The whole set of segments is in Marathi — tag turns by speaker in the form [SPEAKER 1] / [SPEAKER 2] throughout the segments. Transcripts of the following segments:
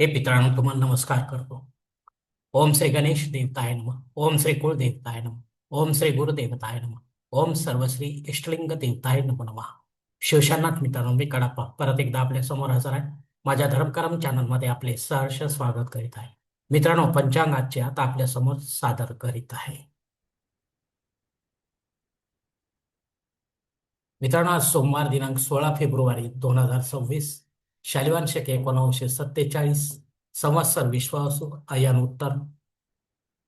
[SPEAKER 1] हे पितरांनो तुम्हाला नमस्कार करतो. ओम श्री गणेश देवताय नम. ओम श्री कुळ देवताय नम. ओम श्री गुरुदेवताय नम. ओम सर्वश्री इष्टलिंग देवताय नम नमः. शिवशानाथ मित्रांनो मी कडाप्पा परत एकदा आपल्यासमोर हजर आहे. माझ्या धर्मकरम चॅनलमध्ये आपले सहर्ष स्वागत करीत आहे. मित्रांनो पंचांग आजचे आता आपल्यासमोर सादर करीत आहे. मित्रांनो आज सोमवार दिनांक सोळा फेब्रुवारी दोन हजार सव्वीस शालिवान शके एकोणावीसशे सत्तेचाळीस संवत्सर विश्वासू अयन उत्तर.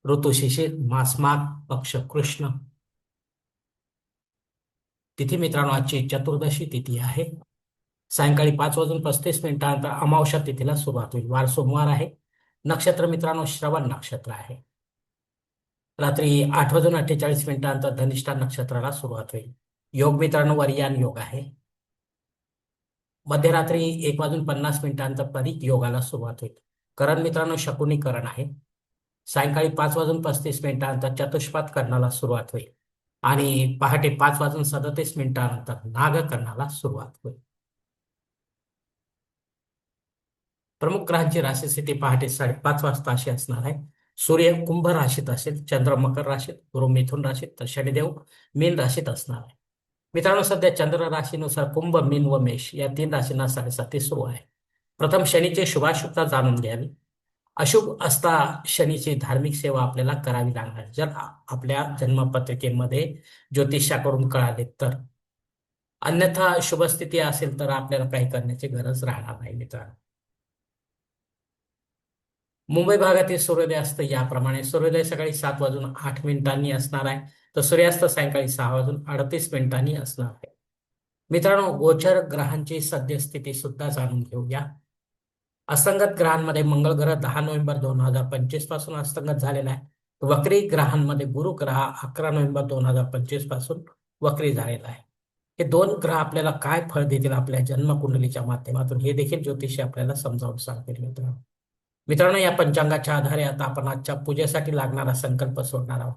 [SPEAKER 1] ऋतू शिशिर मासमाग पक्ष कृष्ण. तिथी मित्रांनो आजची चतुर्दशी तिथी आहे. सायंकाळी पाच वाजून पस्तीस मिनिटानंतर अमावस्या तिथीला सुरुवात होईल. वार सोमवार आहे. नक्षत्र मित्रांनो श्रवण नक्षत्र आहे. रात्री आठ वाजून अठ्ठेचाळीस मिनिटानंतर धनिष्ठा नक्षत्राला सुरुवात होईल. योग मित्रांनो वरियान योग आहे. मध्यरात्री एक वाजून पन्नास मिनिटांचा परित योगाला सुरुवात होईल. करण मित्रांनो शकुनीकरण आहे. सायंकाळी पाच वाजून पस्तीस मिनिटानंतर चतुष्पात करणाला सुरुवात होईल. आणि पहाटे पाच वाजून सदतीस मिनिटानंतर नागकर्णाला सुरुवात होईल. प्रमुख ग्रहांची राशी स्थिती पहाटे साडेपाच वाजता अशी असणार आहे. सूर्य कुंभ राशीत असेल चंद्र मकर राशीत गुरु मिथुन राशीत तर शनिदेव मीन राशीत असणार आहे. मित्रांनो सध्या चंद्र राशीनुसार कुंभ मीन व मेष या तीन राशींना साडेसाती सुरू आहे. प्रथम शनीचे शुभाशुभता जाणून घ्यावी. अशुभ असता शनीची धार्मिक सेवा आपल्याला करावी लागणार. जर आपल्या जन्मपत्रिकेमध्ये ज्योतिषाकडून कळाले तर. अन्यथा शुभ स्थिती असेल तर आपल्याला काही करण्याची गरज राहणार नाही मित्रांनो. मुंबई भागातील सूर्योदय असतं. याप्रमाणे सूर्योदय सकाळी सात वाजून आठ मिनिटांनी असणार आहे. तर सूर्यास्त सायंकाळी सहा वाजून अडतीस मिनिटांनी असणार आहे. मित्रांनो गोचर ग्रहांची सद्यस्थिती सुद्धा जाणून घेऊया. असंगत ग्रहांमध्ये मंगळ ग्रह दहा नोव्हेंबर दोन हजार पंचवीसपासून अस्तंगत झालेला आहे. वक्री ग्रहांमध्ये गुरु ग्रह अकरा नोव्हेंबर दोन हजार पंचवीसपासून वक्री झालेला आहे. हे दोन ग्रह आपल्याला काय फळ देतील आपल्या जन्मकुंडलीच्या माध्यमातून हे देखील ज्योतिषी आपल्याला समजावून सांगतील मित्रांनो. मित्रांनो या पंचांगाच्या आधारे आता आपण आजच्या पूजेसाठी लागणारा संकल्प सोडणार आहोत.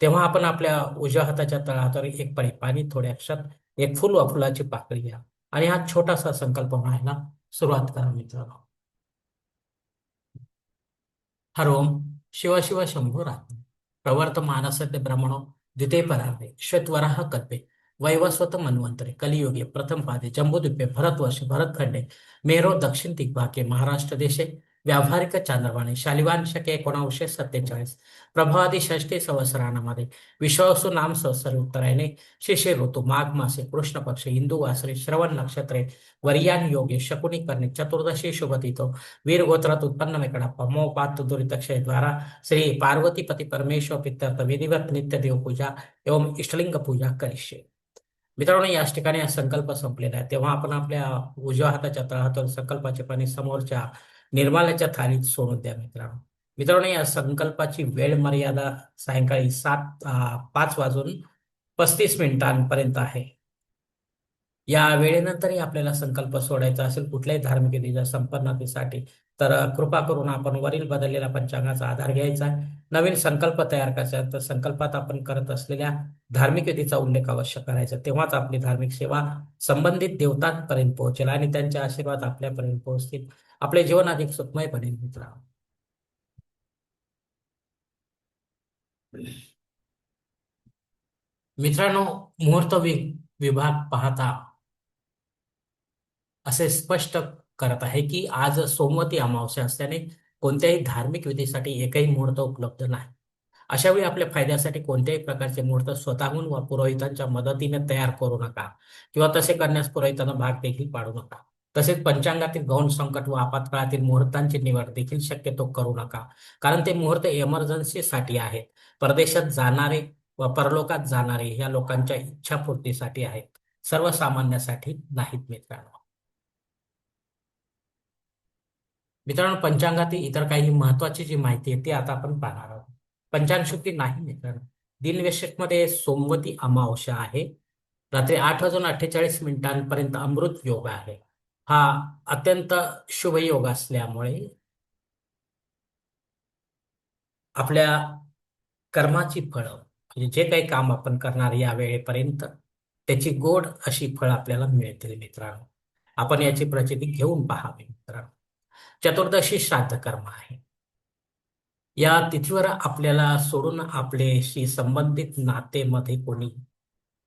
[SPEAKER 1] तेव्हा आपण आपल्या उजव्या हाताच्या तळावर एक पडे पाणी थोड्या अक्षात एक फुल व फुलाची पाकळी घ्या. आणि हा छोटासा संकल्प म्हणायला सुरुवात करा मित्रांनो. हर ओम शिव शिव शंभो प्रवर्त मानसते ब्रह्मणो द्वितीय परावे श्वेतवराह कल्पे वैवस्वत मन्वंतरे कलियुगे प्रथम पादे जम्बुद्वीपे भरतवर्ष भरतखंडे मेरो दक्षिण दिग्भागे महाराष्ट्र देशे व्यावहारिक चांद्रवाणी शालिवान शके एकोणावीसशे सत्तेचाळीस प्रभावादी षष्टी सहस्रानामध्ये विश्वासू नाम सहस्र उत्तरायणे शिशिर ऋतू माघ मासे कृष्ण पक्ष हिंदू वासरे श्रवण नक्षत्रे वरियान योगे शकुनी करणे चतुर्दशी शुभतिथो वीर गोत्रात उत्पन्न वेकडप्पा मोपात दुरितक्षय द्वारा श्री पार्वतीपती परमेश्वर पित्यर्थ विधिवत नित्य देवपूजा एवं इष्टलिंग पूजा करिष्ये। मित्रांनो याच ठिकाणी हा संकल्प संपलेला आहे. तेव्हा आपण आपल्या उजव्या हाताच्या तळहातून संकल्पाचे पाणी समोरच्या निर्माल्याच्या थालीत सोडून द्या मित्रांनो. मित्रांनो या संकल्पाची वेळ मर्यादा सायंकाळी सात पाच वाजून पस्तीस मिनिटांपर्यंत आहे. या वेळेनंतरही आपल्याला संकल्प सोडायचा असेल कुठल्याही धार्मिक विधीच्या संपन्नतेसाठी तर कृपा करून आपण वरील बदललेल्या पंचांगाचा आधार घ्यायचा. आहे नवीन संकल्प तयार करायचा तर संकल्पात आपण करत असलेल्या धार्मिक विधीचा उल्लेख अवश्य करायचा. तेव्हाच आपली धार्मिक सेवा संबंधित देवतांपर्यंत पोहोचेल आणि त्यांचे आशीर्वाद आपल्यापर्यंत पोहोचतील. आपले जीवन अधिक सुखमय बनेल मित्रांनो मित्रांनो मुहूर्त विभाग पाहता असे स्पष्ट करत आहे की आज सोमवती अमावस्या असल्याने कोणत्याही धार्मिक विधीसाठी एकही मुहूर्त उपलब्ध नाही. अशा वेळी आपल्या फायद्यासाठी कोणत्याही प्रकारचे मुहूर्त स्वतःहून व पुरोहितांच्या मदतीने तयार करू नका किंवा तसे करण्यास पुरोहितांना भाग देखील पाडू नका. तसेच पंचांगातील गौण संकट व आपत्काळातील मुहूर्तांची निवड देखील शक्यतो करू नका. कारण ते मुहूर्त इमर्जन्सीसाठी आहेत. परदेशात जाणारे व परलोकात जाणारे या लोकांच्या इच्छापूर्तीसाठी आहेत. सर्वसामान्यासाठी नाहीत मित्रांनो. मित्रांनो पंचांगातील इतर काही महत्वाची जी माहिती आहे ती आता आपण पाहणार आहोत. पंचांग शुद्धी नाही मित्रांनो. दिनविशेषमध्ये सोमवती अमावस्या आहे. रात्री आठ वाजून अठ्ठेचाळीस मिनिटांपर्यंत अमृत योग आहे. हा अत्यंत शुभ योग असल्यामुळे आपल्या कर्माची फळं म्हणजे जे काही काम आपण करणार या वेळेपर्यंत त्याची गोड अशी फळ आपल्याला मिळतील मित्रांनो. आपण याची प्रचिती घेऊन पहावे मित्रांनो. चतुर्दशी श्राद्ध कर्म आहे. या तिथीवर आपल्याला सोडून आपल्याशी संबंधित नातेमध्ये कोणी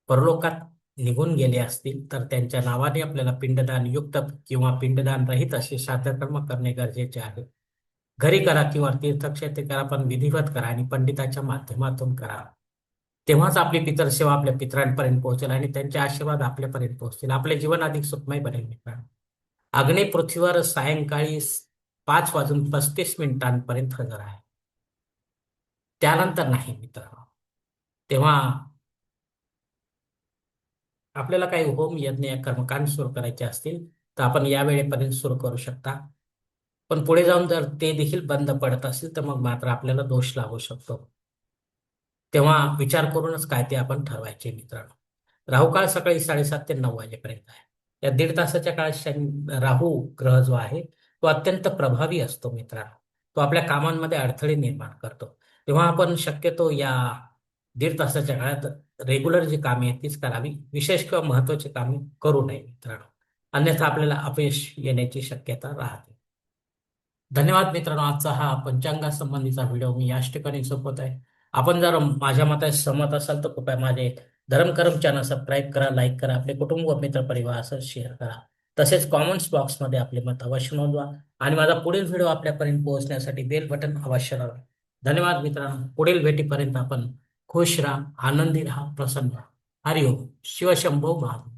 [SPEAKER 1] परलोकात निघून गेले असतील तर त्यांच्या नावाने आपल्याला पिंडदान युक्त किंवा पिंडदान रहित असे श्राद्धकर्म करणे गरजेचे आहे. घरी करा किंवा तीर्थक्षेत्री करा पण विधिवत करा आणि पंडिताच्या माध्यमातून करा. तेव्हाच आपली पितरसेवा आपल्या पितरांपर्यंत पोहोचेल आणि त्यांचे आशीर्वाद आपल्यापर्यंत पोहोचतील. आपले जीवन अधिक सुखमय बनेल मित्रांनो आग्नेय पृथ्वीवर सायंकाळी पाच वाजून पस्तीस मिनिटांपर्यंत हजर आहे. त्यानंतर नाही मित्रांनो तेव्हा आपल्याला काही होम यज्ञ कर्मकांड सुरू करायचे असतील तर आपण या वेळेपर्यंत सुरू करू शकता. पण पुढे जाऊन जर ते देखील बंद पडत असेल तर मग मात्र आपल्याला दोष लागू शकतो. तेव्हा विचार करूनच काय ते आपण ठरवायचे मित्रांनो. राहू काळ सकाळी साडेसात ते नऊ वाजेपर्यंत आहे. या दीड तासाच्या काळात शनी राहू ग्रह जो आहे तो अत्यंत प्रभावी असतो मित्रांनो. तो आपल्या कामांमध्ये अडथळे निर्माण करतो. तेव्हा आपण शक्यतो या दीड तासाच्या काळात रेग्युलर जी कामे आहेत तीच करावी. विशेष किंवा महत्वाची कामे करू नये मित्रांनो. अन्यथा आपल्याला अपयश येण्याची शक्यता राहते. धन्यवाद मित्रांनो. आजचा हा पंचांगासंबंधीचा व्हिडिओ मी याच ठिकाणी सोपवत आहे. आपण जर माझ्या मताशी सहमत असाल तर कृपया माझे धर्मकर्म चॅनल सबस्क्राईब करा लाईक करा आपले कुटुंब व मित्र परिवार असं शेअर करा. तसेच कॉमेंट्स बॉक्समध्ये आपले मत अवश्य नोंदवा आणि माझा पुढील व्हिडिओ आपल्यापर्यंत पोहोचण्यासाठी बेल बटन अवश्य राहा धन्यवाद मित्रांनो. पुढील भेटीपर्यंत आपण खुश राहा आनंदी राहा प्रसन्न राहा. हरिओम. शिवशंभो महादेव.